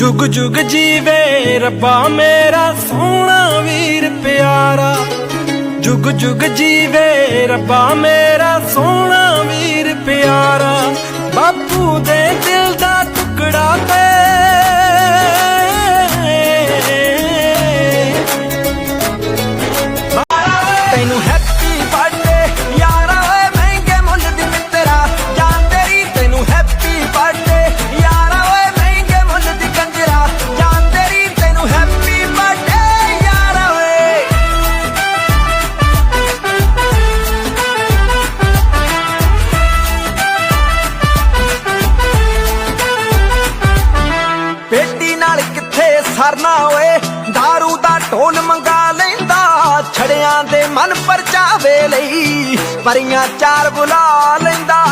ਜੁਗ ਜੁਗ ਜੀਵੇ ਰੱਬਾ ਮੇਰਾ ਸੋਹਣਾ ਵੀਰ ਪਿਆਰਾ। ਜੁਗ ਜੁਗ ਜੀਵੇ ਰੱਬਾ ਮੇਰਾ ਸੋਹਣਾ ਵੀਰ ਪਿਆਰਾ। ਬਾਪੂ ਦੇ ਦਿਲ ਦਾ ਟੁਕੜਾ ਤੇ ਤੈਨੂੰ ਪੇਟੀ ਨਾਲ ਕਿੱਥੇ ਸਰਨਾ ਓਏ? दारू ਦਾ ਢੋਲ ਮੰਗਾ ਲੈਂਦਾ, ਛੜਿਆਂ ਦੇ ਮਨ ਪਰਚਾਵੇ ਲਈ। ਪਰੀਆਂ ਚਾਰ ਬੁਲਾ ਲੈਂਦਾ